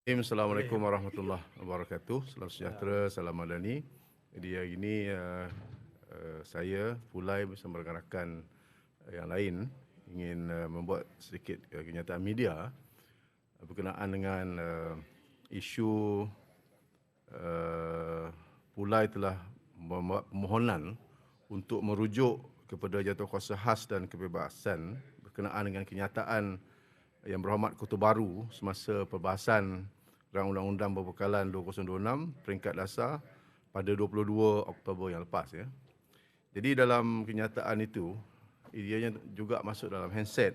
Assalamualaikum warahmatullahi wabarakatuh. Salam sejahtera, salam madani. Jadi hari ini uh, uh, saya Fulai bersama rakan-rakan uh, yang lain ingin uh, membuat sedikit uh, kenyataan media uh, berkenaan dengan uh, isu uh, Fulai telah membuat permohonan untuk merujuk kepada jatuh kuasa khas dan kebebasan berkenaan dengan kenyataan yang berhormat Kota Baru semasa perbahasan Rang Undang-Undang Perbekalan 2026 peringkat dasar pada 22 Oktober yang lepas ya. Jadi dalam kenyataan itu ianya juga masuk dalam handset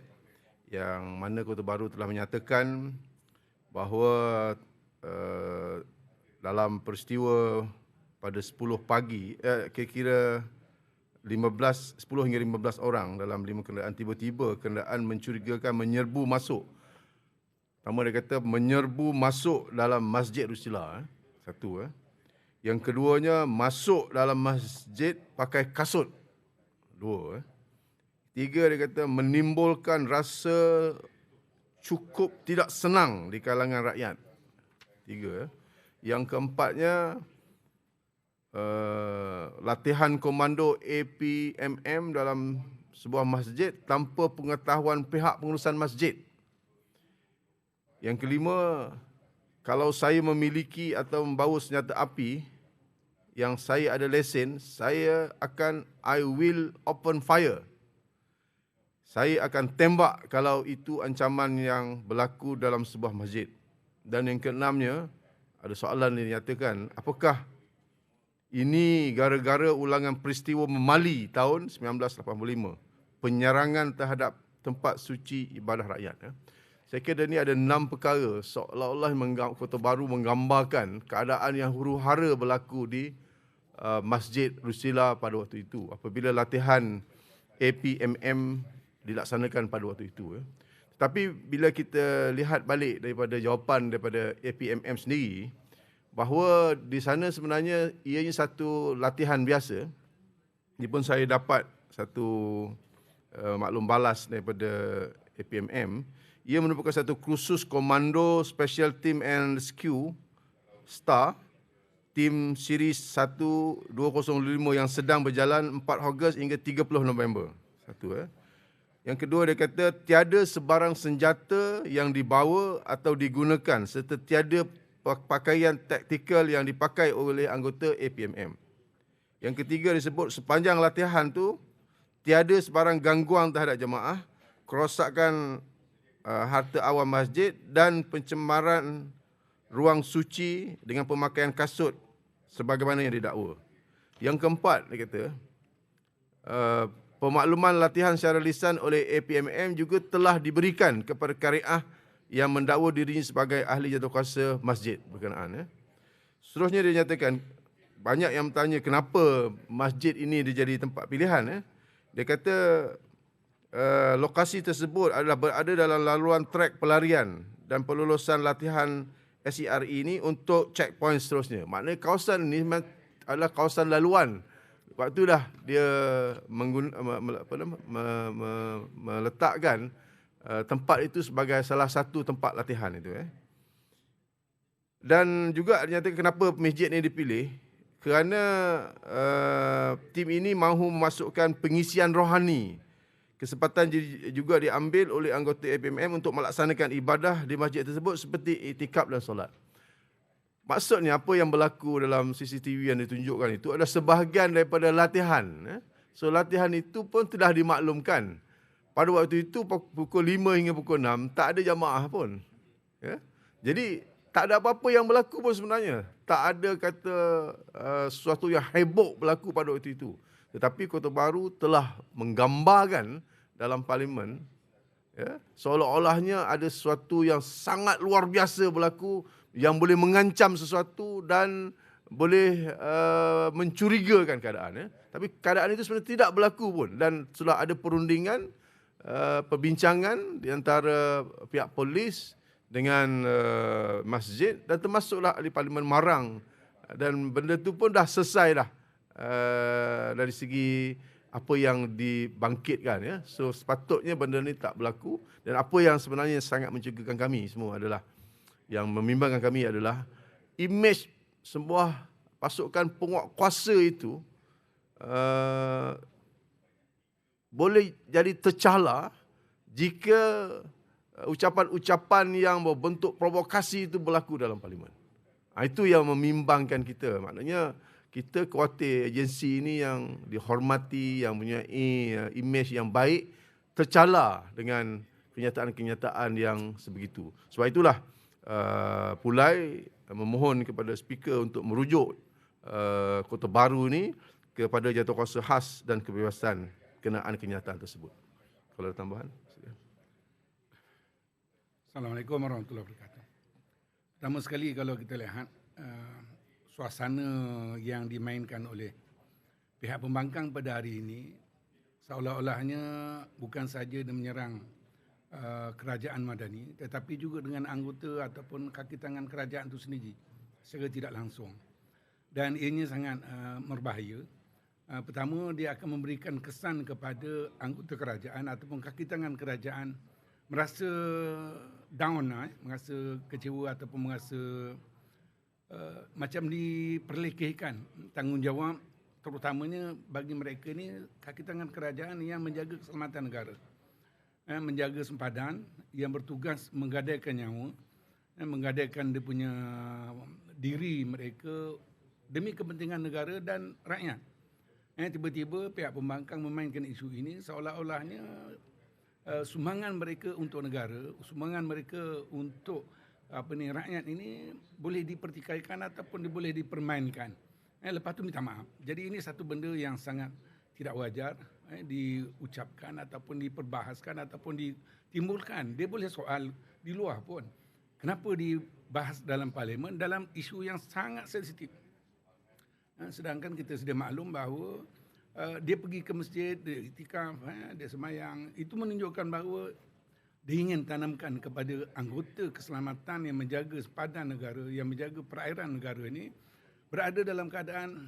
yang mana Kota Baru telah menyatakan bahawa uh, dalam peristiwa pada 10 pagi eh, kira-kira 15 10 hingga 15 orang dalam lima kenderaan tiba-tiba kenderaan mencurigakan menyerbu masuk Pertama dia kata menyerbu masuk dalam Masjid Rusila. Eh. Satu. Eh. Yang keduanya masuk dalam masjid pakai kasut. Dua. Eh. Tiga dia kata menimbulkan rasa cukup tidak senang di kalangan rakyat. Tiga. Eh. Yang keempatnya uh, latihan komando APMM dalam sebuah masjid tanpa pengetahuan pihak pengurusan masjid. Yang kelima, kalau saya memiliki atau membawa senjata api yang saya ada lesen, saya akan I will open fire. Saya akan tembak kalau itu ancaman yang berlaku dalam sebuah masjid. Dan yang keenamnya, ada soalan yang dinyatakan, apakah ini gara-gara ulangan peristiwa memali tahun 1985, penyerangan terhadap tempat suci ibadah rakyat. Ya? Saya kira ini ada enam perkara seolah-olah Kota Baru menggambarkan keadaan yang huru-hara berlaku di uh, Masjid Rusila pada waktu itu apabila latihan APMM dilaksanakan pada waktu itu. Ya. Tapi bila kita lihat balik daripada jawapan daripada APMM sendiri bahawa di sana sebenarnya ianya satu latihan biasa. Ini pun saya dapat satu uh, maklum balas daripada APMM ia merupakan satu kursus komando Special Team and Rescue STAR tim series 1205 yang sedang berjalan 4 Ogos hingga 30 November. Satu eh. Yang kedua dia kata tiada sebarang senjata yang dibawa atau digunakan serta tiada pakaian taktikal yang dipakai oleh anggota APMM. Yang ketiga disebut sepanjang latihan tu tiada sebarang gangguan terhadap jemaah, kerosakan uh, harta awam masjid dan pencemaran ruang suci dengan pemakaian kasut sebagaimana yang didakwa. Yang keempat, dia kata, uh, pemakluman latihan secara lisan oleh APMM juga telah diberikan kepada kariah yang mendakwa dirinya sebagai ahli jatuh kuasa masjid berkenaan. Ya. Seterusnya dia nyatakan, banyak yang bertanya kenapa masjid ini dijadi tempat pilihan. Ya. Dia kata Eh, lokasi tersebut adalah berada dalam laluan trek pelarian dan pelulusan latihan SERE ini untuk checkpoint seterusnya. Maknanya kawasan ini adalah kawasan laluan. Waktu dah dia menggun, apa nama, meletakkan uh, tempat itu sebagai salah satu tempat latihan itu. Eh. Dan juga nyata kenapa masjid ini dipilih kerana uh, tim ini mahu memasukkan pengisian rohani Kesempatan juga diambil oleh anggota APMM untuk melaksanakan ibadah di masjid tersebut seperti itikaf dan solat. Maksudnya apa yang berlaku dalam CCTV yang ditunjukkan itu adalah sebahagian daripada latihan. Eh. So latihan itu pun telah dimaklumkan. Pada waktu itu pukul 5 hingga pukul 6 tak ada jamaah pun. Ya. Jadi tak ada apa-apa yang berlaku pun sebenarnya. Tak ada kata uh, sesuatu yang heboh berlaku pada waktu itu. Tetapi Kota Baru telah menggambarkan dalam parlimen ya, seolah-olahnya ada sesuatu yang sangat luar biasa berlaku yang boleh mengancam sesuatu dan boleh uh, mencurigakan keadaan. Ya. Tapi keadaan itu sebenarnya tidak berlaku pun dan sudah ada perundingan, uh, perbincangan di antara pihak polis dengan uh, masjid dan termasuklah di parlimen Marang dan benda itu pun dah selesai dah uh, dari segi apa yang dibangkitkan ya. So sepatutnya benda ni tak berlaku dan apa yang sebenarnya sangat mencurigakan kami semua adalah yang membimbangkan kami adalah imej sebuah pasukan penguat kuasa itu uh, boleh jadi tercala jika uh, ucapan-ucapan yang berbentuk provokasi itu berlaku dalam parlimen. Ha, itu yang membimbangkan kita. Maknanya kita khawatir agensi ini yang dihormati, yang punya uh, imej yang baik, tercala dengan kenyataan-kenyataan yang sebegitu. Sebab itulah uh, Pulai memohon kepada speaker untuk merujuk uh, kota baru ini kepada jatuh kuasa khas dan kebebasan kenaan kenyataan tersebut. Kalau ada tambahan. Assalamualaikum warahmatullahi wabarakatuh. Pertama sekali kalau kita lihat uh, suasana yang dimainkan oleh pihak pembangkang pada hari ini seolah-olahnya bukan saja dia menyerang uh, kerajaan Madani tetapi juga dengan anggota ataupun kaki tangan kerajaan itu sendiri secara tidak langsung. Dan ianya sangat uh, berbahaya. Uh, pertama dia akan memberikan kesan kepada anggota kerajaan ataupun kaki tangan kerajaan merasa down uh, merasa kecewa ataupun merasa uh, macam diperlekehkan tanggungjawab terutamanya bagi mereka ni kaki tangan kerajaan yang menjaga keselamatan negara. Eh, menjaga sempadan yang bertugas menggadaikan nyawa, eh, menggadaikan dia punya diri mereka demi kepentingan negara dan rakyat. Eh, tiba-tiba pihak pembangkang memainkan isu ini seolah-olahnya uh, sumbangan mereka untuk negara, sumbangan mereka untuk apa ni rakyat ini boleh dipertikaikan ataupun boleh dipermainkan. Eh, lepas tu minta maaf. Jadi ini satu benda yang sangat tidak wajar eh, diucapkan ataupun diperbahaskan ataupun ditimbulkan. Dia boleh soal di luar pun. Kenapa dibahas dalam parlimen dalam isu yang sangat sensitif. Eh, sedangkan kita sudah maklum bahawa uh, dia pergi ke masjid, dia itikaf, eh, dia semayang. Itu menunjukkan bahawa dia ingin tanamkan kepada anggota keselamatan yang menjaga sepadan negara, yang menjaga perairan negara ini, berada dalam keadaan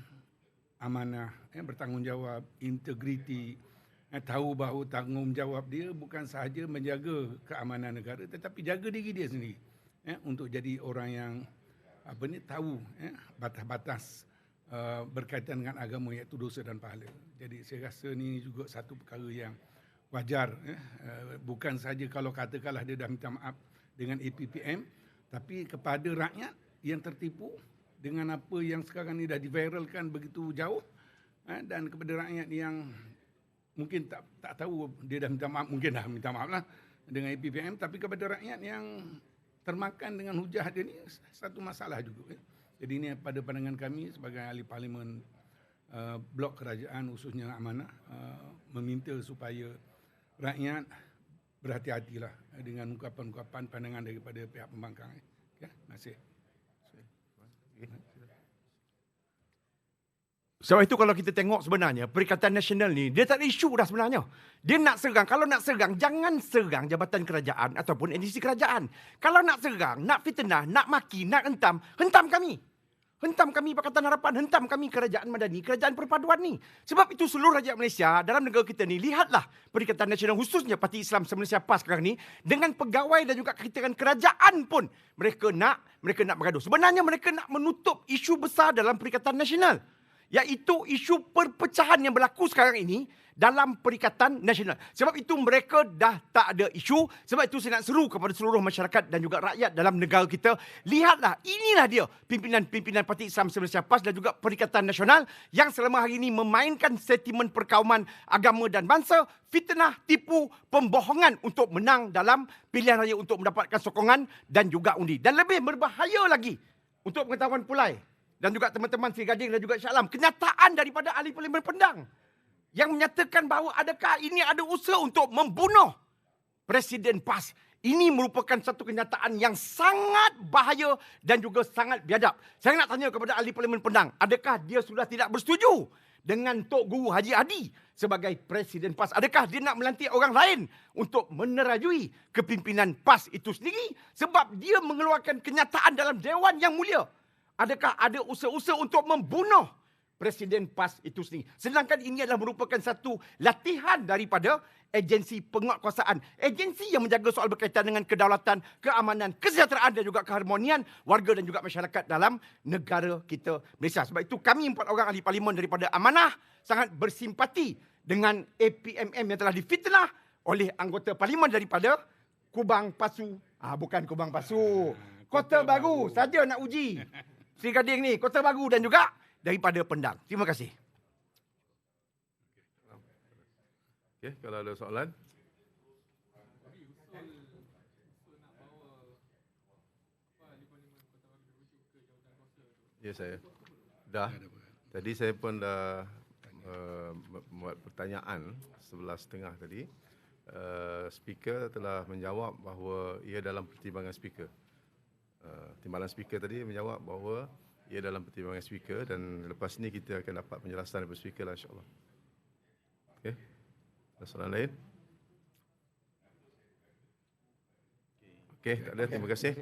amanah, eh, bertanggungjawab, integriti, eh, tahu bahawa tanggungjawab dia bukan sahaja menjaga keamanan negara tetapi jaga diri dia sendiri eh, untuk jadi orang yang apa ni tahu eh, batas-batas uh, berkaitan dengan agama iaitu dosa dan pahala. Jadi saya rasa ini juga satu perkara yang wajar eh, uh, bukan sahaja kalau katakanlah dia dah minta maaf dengan APPM tapi kepada rakyat yang tertipu dengan apa yang sekarang ni dah diviralkan begitu jauh eh, dan kepada rakyat yang mungkin tak tak tahu dia dah minta maaf mungkin dah minta maaf lah dengan APPM tapi kepada rakyat yang termakan dengan hujah dia ni satu masalah juga eh. Jadi ini pada pandangan kami sebagai ahli parlimen uh, blok kerajaan khususnya amanah uh, meminta supaya rakyat berhati-hatilah dengan ungkapan-ungkapan pandangan daripada pihak pembangkang. Ya, terima kasih. Sebab itu kalau kita tengok sebenarnya Perikatan Nasional ni dia tak ada isu dah sebenarnya. Dia nak serang, kalau nak serang jangan serang jabatan kerajaan ataupun edisi kerajaan. Kalau nak serang, nak fitnah, nak maki, nak hentam, hentam kami. Hentam kami Pakatan Harapan, hentam kami Kerajaan Madani, Kerajaan Perpaduan ni. Sebab itu seluruh rakyat Malaysia dalam negara kita ni, lihatlah Perikatan Nasional khususnya Parti Islam Malaysia PAS sekarang ni, dengan pegawai dan juga kekitangan kerajaan pun, mereka nak mereka nak bergaduh. Sebenarnya mereka nak menutup isu besar dalam Perikatan Nasional. Iaitu isu perpecahan yang berlaku sekarang ini dalam Perikatan Nasional. Sebab itu mereka dah tak ada isu. Sebab itu saya nak seru kepada seluruh masyarakat dan juga rakyat dalam negara kita. Lihatlah, inilah dia pimpinan-pimpinan Parti Islam Malaysia PAS dan juga Perikatan Nasional yang selama hari ini memainkan sentimen perkauman agama dan bangsa, fitnah, tipu, pembohongan untuk menang dalam pilihan raya untuk mendapatkan sokongan dan juga undi. Dan lebih berbahaya lagi untuk pengetahuan pulai dan juga teman-teman Sri Gading dan juga Syah Alam. Kenyataan daripada ahli parlimen pendang yang menyatakan bahawa adakah ini ada usaha untuk membunuh Presiden PAS. Ini merupakan satu kenyataan yang sangat bahaya dan juga sangat biadab. Saya nak tanya kepada ahli parlimen Pendang, adakah dia sudah tidak bersetuju dengan Tok Guru Haji Adi sebagai Presiden PAS? Adakah dia nak melantik orang lain untuk menerajui kepimpinan PAS itu sendiri? Sebab dia mengeluarkan kenyataan dalam Dewan Yang Mulia. Adakah ada usaha-usaha untuk membunuh Presiden PAS itu sendiri. Sedangkan ini adalah merupakan satu latihan daripada agensi penguatkuasaan. Agensi yang menjaga soal berkaitan dengan kedaulatan, keamanan, kesejahteraan dan juga keharmonian warga dan juga masyarakat dalam negara kita Malaysia. Sebab itu kami empat orang ahli parlimen daripada Amanah sangat bersimpati dengan APMM yang telah difitnah oleh anggota parlimen daripada Kubang Pasu. Ah bukan Kubang Pasu. Kota, Baru saja nak uji. Sri Gading ni, Kota Baru dan juga daripada Pendang. Terima kasih. Okey, kalau ada soalan. Ya saya. Dah. Tadi saya pun dah uh, membuat pertanyaan sebelah setengah tadi. Uh, speaker telah menjawab bahawa ia dalam pertimbangan speaker. Uh, timbalan speaker tadi menjawab bahawa ia dalam pertimbangan speaker dan lepas ni kita akan dapat penjelasan daripada speaker lah insyaAllah. Okey. Ada soalan lain? Okey, tak ada. Terima kasih.